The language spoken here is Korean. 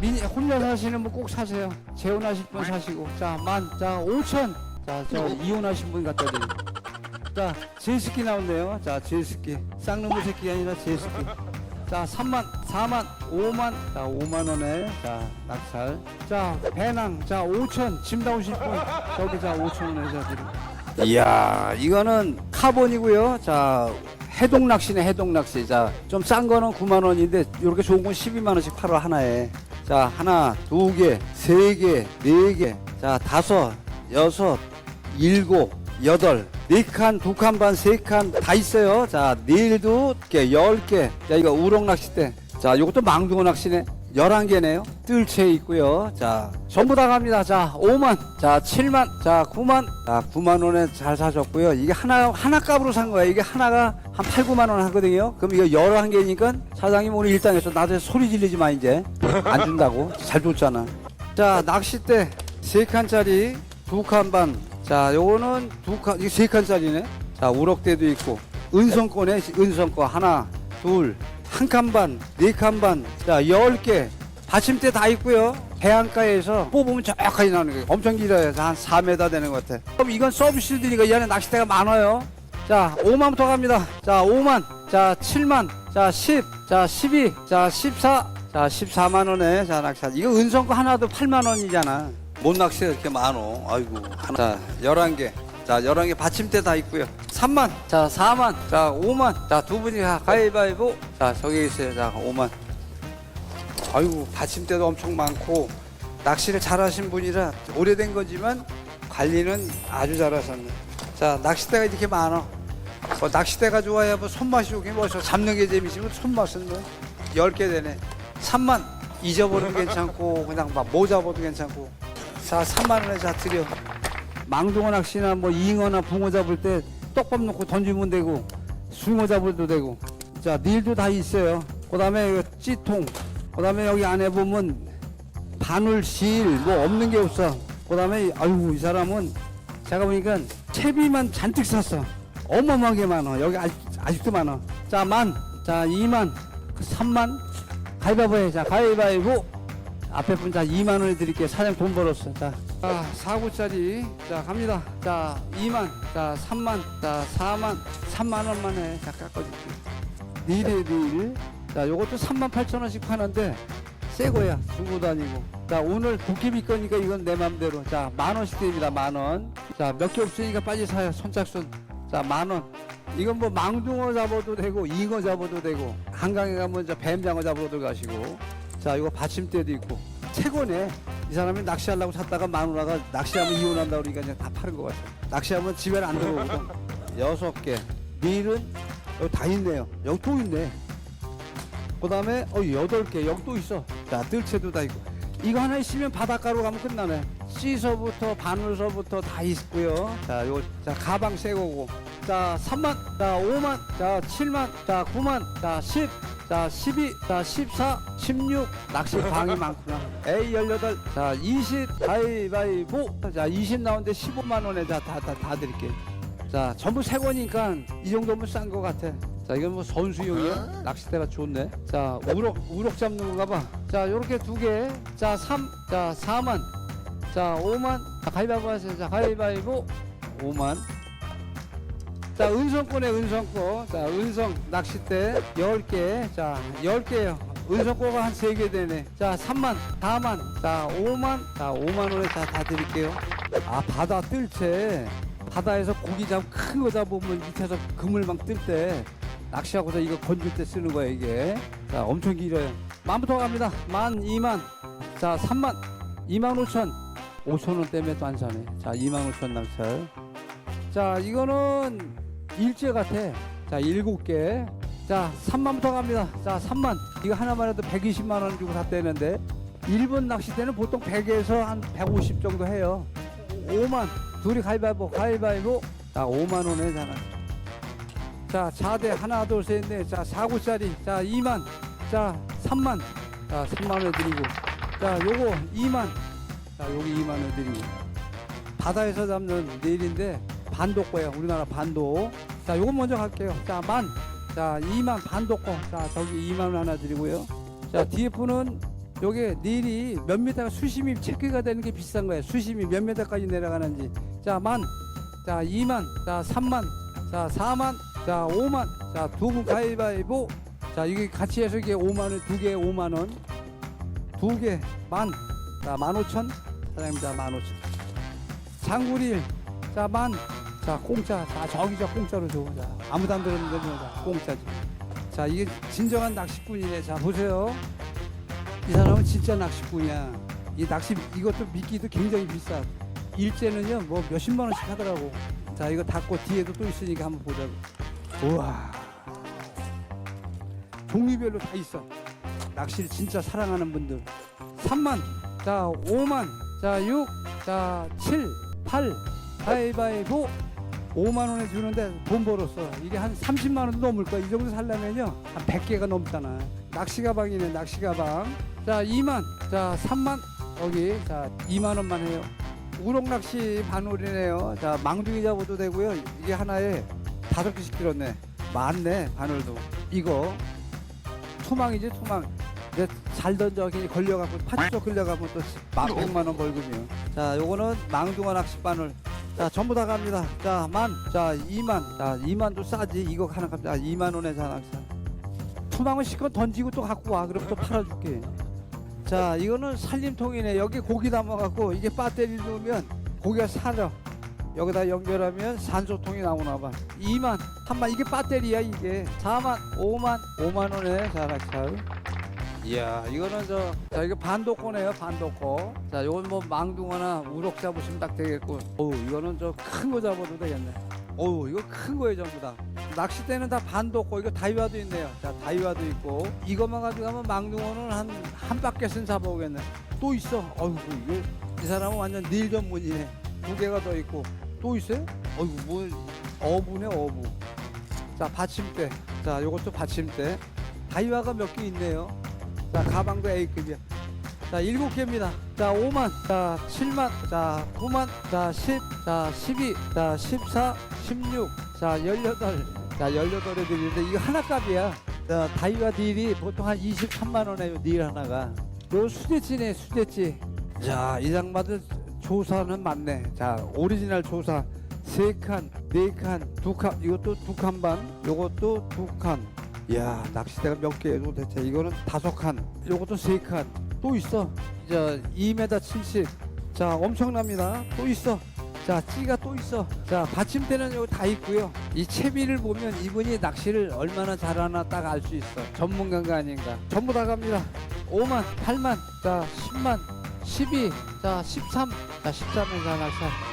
미니 혼자 사시는 분 꼭 사세요. 재혼하실 분 사시고. 자, 만. 자, 5천. 자, 저 이혼하신 분 갖다 드리고. 자, 제스키 나온대요. 자, 제스키. 쌍놈의 새끼가 아니라 제스키. 자, 3만, 4만, 5만. 자, 5만 원에. 자, 낙살. 자, 배낭. 자, 5천. 짐 나오실 분. 저기 자, 5천 원에 자 드리고. 이야, 이거는 카본이고요. 자, 해동 낚시네, 해동 낚시. 자, 좀 싼 거는 9만 원인데 이렇게 좋은 건 12만 원씩 팔아 하나에. 자, 하나, 두 개, 세 개, 네 개. 자, 다섯, 여섯, 일곱, 여덟. 네 칸, 두 칸 반, 세 칸 다 있어요. 자, 내일도 이렇게 열 개. 자, 이거 우럭 낚싯대. 자, 요것도 망둥어 낚시네. 11개네요. 뜰채 있고요. 자, 전부 다 갑니다. 자, 5만, 자, 7만, 자, 9만, 자, 9만 원에 잘 사셨고요. 이게 하나, 하나 값으로 산 거예요. 이게 하나가 한 8, 9만 원 하거든요. 그럼 이거 11개니까 사장님 오늘 일당에서 나한테 소리 지르지 마, 이제. 안 준다고. 잘 줬잖아. 자, 낚싯대 3칸짜리 2칸 반. 자, 요거는 두 칸, 이게 3칸짜리네. 자, 우럭대도 있고. 은성권에 은성권 하나, 둘, 한 칸 반, 네 칸 반, 자, 열 개. 받침대 다 있고요. 해안가에서 뽑으면 정확하게 나오는 거예요. 엄청 길어요. 한 4m 되는 것 같아. 그럼 이건 서비스드니까 이 안에 낚싯대가 많아요. 자, 5만부터 갑니다. 자, 5만, 자, 7만, 자, 10, 자, 12, 자, 14, 자, 14만 원에 자, 낚시. 이거 은성 거 하나도 8만 원이잖아. 못 낚시가 이렇게 많어. 아이고. 하나. 자, 11개. 자, 11개 받침대 다 있고요. 3만, 자, 4만, 자, 5만. 자, 두 분이 가- 가위바위보. 자, 저기 있어요. 자, 5만. 아이고, 받침대도 엄청 많고 낚시를 잘 하신 분이라 오래된 거지만 관리는 아주 잘 하셨네. 자, 낚싯대가 이렇게 많아. 뭐 낚싯대가 좋아야 뭐 손맛이 오긴 뭐서 잡는 게 재미지만 손맛은 뭐 10개 되네. 3만 잊어버리면 괜찮고 그냥 막뭐 잡아도 괜찮고. 자, 3만 원에 자 드려. 망둥어 낚시나 뭐 잉어나 붕어 잡을 때 떡밥 넣고 던지면 되고 숭어 잡을 도 되고. 자, 닐도 다 있어요. 그 다음에 이거 찌통. 그 다음에 여기 안에 보면 바늘 실 뭐 없는 게 없어. 그 다음에 아이고 이 사람은 제가 보니까 채비만 잔뜩 샀어. 어마어마하게 많아. 여기 아직, 아직도 많아. 자, 만. 자, 2만. 그 3만. 가위바위보 해. 자, 가위바위보. 앞에 분 자, 2만 원에 드릴게요. 사장 돈 벌었어. 자, 자 4구짜리. 자, 갑니다. 자, 2만. 자, 3만. 자, 4만. 3만 원만 해. 자, 깎아줄게요. 닐에 닐. 자, 요것도 3만 8천 원씩 파는데 새 거야. 중고도 아니고. 자, 오늘 도깨비 거니까 이건 내 맘대로. 자, 만 원씩 드립니다. 만 원. 자, 몇 개 없으니까 빨리 사요. 선착순. 자, 만 원. 이건 뭐 망둥어 잡아도 되고 잉어 잡아도 되고 한강에 가면 저 뱀장어 잡으러 들어가시고 자 이거 받침대도 있고. 최고네 이 사람이 낚시하려고 샀다가 마누라가 낚시하면 이혼한다 그러니까 그냥 다 파는 것 같아 낚시하면 집에는 안 들어오거든 여섯 개. 밀은 여기 다 있네요. 여기 또 있네. 그 다음에 어 여덟 개. 여기 또 있어. 자 뜰채도 다 있고. 이거 하나 있으면 바닷가로 가면 끝나네. 시서부터 바늘서부터 다 있고요. 자 요거 자 가방 새 거고. 자 3만 자 5만 자 7만 자 9만 자 10, 자 12, 자 14, 16 낚시 방이 많구나. A 18, 자 20 가위바위보. 자 20 나오는데 15만 원에 다 다 다 다 드릴게요. 자 전부 새 거니까 이 정도면 싼 거 같아. 자 이건 뭐 선수용이야? 낚싯대가 좋네. 자 우럭 우럭 잡는 건가 봐 자 요렇게 두 개 자 3, 자 4만. 자 5만. 자 가위바위보 하세요. 자 가위바위보. 5만 자 은성권에 은성권. 자 은성 낚싯대 10개. 자 10개요 은성권가 한 3개 되네. 자 3만 4만. 자 5만. 자 5만 원에 자다 드릴게요. 아 바다 뜰 채. 바다에서 고기 잡 큰 거 잡으면 밑에서 그물망 뜰때 낚시하고서 이거 건질 때 쓰는 거야 이게. 자 엄청 길어요. 만부터 갑니다. 만 2만. 자 3만. 2만 5천. 5천 원 때문에 또 안 사네. 자 2만 5천 낚살 자 이거는 일제 같아. 자 일곱 개 자 3만부터 갑니다. 자 3만. 이거 하나만 해도 120만 원 주고 샀대는데 일본 낚싯대는 보통 100에서 한 150 정도 해요. 5만. 둘이 가위바위보 가위바위보. 자 5만 원에 사나 자 자대 하나 둘 셋 넷 자 4구짜리. 자 2만. 자 3만. 자 3만 원 드리고. 자 요거 2만. 자 여기 2만 원 드리고. 바다에서 잡는 내일인데 반도 거예요 우리나라 반도 자 요거 먼저 갈게요 자 만 자 2만 반도 거 자 저기 2만 원 하나 드리고요 자 분은 요게 닐이 몇 미터가 수심이 체크가 되는 게 비싼 거예요. 수심이 몇 미터까지 내려가는지. 자, 만. 자, 2만. 자, 3만. 자, 4만. 자, 5만. 자, 두 분 가위바위보. 자, 이게 같이 해서 이게 5만 원, 두 개에 5만 원. 두 개, 만. 자, 15,000. 사장님, 자, 15,000. 장구릴. 자, 만. 자, 공짜. 자, 저기 저 공짜로 줘. 자, 아무도 안 들었는데, 뭐, 자, 공짜지. 자, 이게 진정한 낚시꾼이네. 자, 보세요. 이 사람은 진짜 낚시꾼이야. 이 낚시 이것도 미끼도 굉장히 비싸. 일제는요 뭐 몇십만 원씩 하더라고. 자 이거 닫고 뒤에도 또 있으니까 한번 보자고. 우와. 종류별로 다 있어. 낚시를 진짜 사랑하는 분들. 3만, 자 5만, 자 6, 자 7, 8, 가위바위보 5만 원에 주는데 돈 벌었어. 이게 한 30만 원도 넘을 거야. 이 정도 살려면요 한 100개가 넘잖아. 낚시 가방이네 낚시 가방. 자 2만, 자 3만 여기 자 2만 원만 해요. 우럭 낚시 바늘이네요. 자 망둥이 잡아도 되고요. 이게 하나에 다섯 개씩 들었네. 많네 바늘도. 이거 투망이지 투망. 근데 잘 던져 괜히 걸려갖고 파쪽 걸려가면 또만 백만 원 벌금이요. 자 요거는 망둥어 낚시 바늘. 자 전부 다 갑니다. 자 만, 자 2만, 자 2만도 싸지. 이거 하나 갑니다. 2만 원에 자 낚시. 투망은 실컷 던지고 또 갖고 와. 그럼 또 팔아줄게. 자 이거는 살림통이네 여기 고기 담아갖고 이게 배터리 넣으면 고기가 살아 여기다 연결하면 산소통이 나오나 봐 2만 3만 이게 배터리야 이게 4만 5만 5만 원에 자락살 이야 이거는 저 자 이거 반도코네요 반도코. 자 요건 뭐 망둥어나 우럭 잡으시면 딱 되겠고. 어우 이거는 저 큰 거 잡아도 되겠네. 어우 이거 큰 거예요 전부 다. 낚싯대는 다 반도코 이거 다이와도 있네요. 자 다이와도 있고. 이것만 가지고 가면 망둥어는 한 한 바퀴는 잡아오겠네. 또 있어. 어이구 이거 이 사람은 완전 닐 전문이네. 두 개가 더 있고. 또 있어요? 어이구 뭐 어부네 어부. 자 받침대. 자 요것도 받침대. 다이와가 몇 개 있네요 자 가방도 A급이야. 자 일곱 개입니다. 자 5만 자 7만 자 9만 자 10, 자 12, 자 14, 16, 자 18, 자 18에 드리는데 이거 하나 값이야. 자 다이와 딜이 보통 한 23만 원에요 딜 하나가. 요 수제찌네 수제찌 자 이 장마들 조사는 맞네. 자 오리지널 조사. 세 칸, 네 칸, 두 칸, 이것도 두 칸 반, 요것도 두 칸. 이야, 낚시대가 몇 개예요 도대체? 이거는 다섯 칸, 요것도 세 칸. 또 있어. 자, 2m 70. 자, 엄청납니다. 또 있어. 자, 찌가 또 있어. 자, 받침대는 여기 다 있고요. 이 채비를 보면 이분이 낚시를 얼마나 잘하나 딱 알 수 있어. 전문가가 아닌가. 전부 다 갑니다. 5만, 8만, 자, 10만, 12, 자, 13, 자, 13에 자, 낚시.